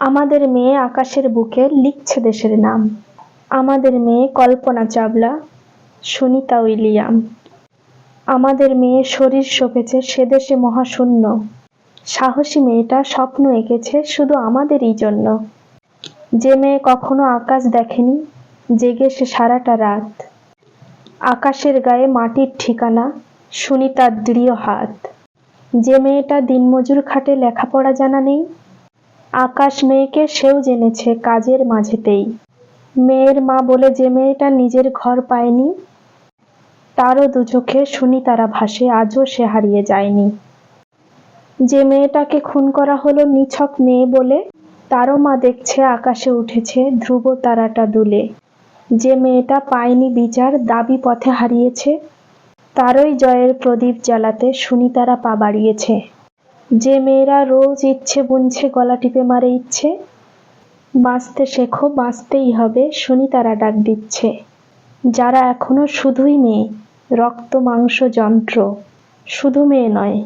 আমাদের মেয়ে আকাশের বুকে লিখছে দেশের নাম। আমাদের মেয়ে কল্পনা চাবলা, সুনিতা উইলিয়াম। আমাদের মেয়ে শরীর শোকেছে সে দেশে মহাশূন্য। সাহসী মেয়েটা স্বপ্ন এঁকেছে শুধু আমাদেরই জন্য। যে মেয়ে কখনো আকাশ দেখেনি, জেগে সে সারাটা রাত। আকাশের গায়ে মাটির ঠিকানা, সুনিতার দৃঢ় হাত। যে মেয়েটা দিনমজুর খাটে লেখাপড়া জানা নেই আকাশ মেয়েকে সেও জেনেছে কাজের মাঝেতেই। মেয়ের মা বলে যে মেয়েটা নিজের ঘর পায়নি, তারও দু চোখে শুনি তারা ভাসে, আজও সে হারিয়ে যায়নি। যে মেয়েটাকে খুন করা হলো নিছক মেয়ে বলে, তারও মা দেখছে আকাশে উঠেছে ধ্রুব তারাটা দুলে। যে মেয়েটা পায়নি বিচার, দাবি পথে হারিয়েছে, তারই জয়ের প্রদীপ জ্বালাতে শুনি তারা পা বাড়িয়েছে। যে মেয়েরা রোজ ইচ্ছে বুনছে, গলা টিপে মারে ইচ্ছে, বাঁচতে শেখো, বাঁচতেই হবে, শুনি তারা ডাক দিচ্ছে। যারা এখনও শুধুই মেয়ে, রক্ত, মাংস, যন্ত্র, শুধু মেয়ে নয়,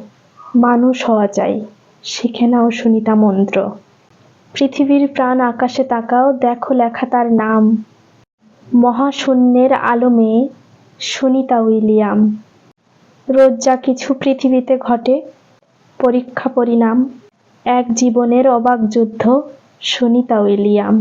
মানুষ হওয়া চাই, শিখে নাও সুনিতা মন্ত্র। পৃথিবীর প্রাণ আকাশে তাকাও, দেখো লেখা তার নাম। মহাশূন্যের আলো মেয়ে সুনিতা উইলিয়াম। রোজ যা কিছু পৃথিবীতে ঘটে পরীক্ষা পরিণাম। এক জীবনের অবাক যুদ্ধ সুনিতা উইলিয়াম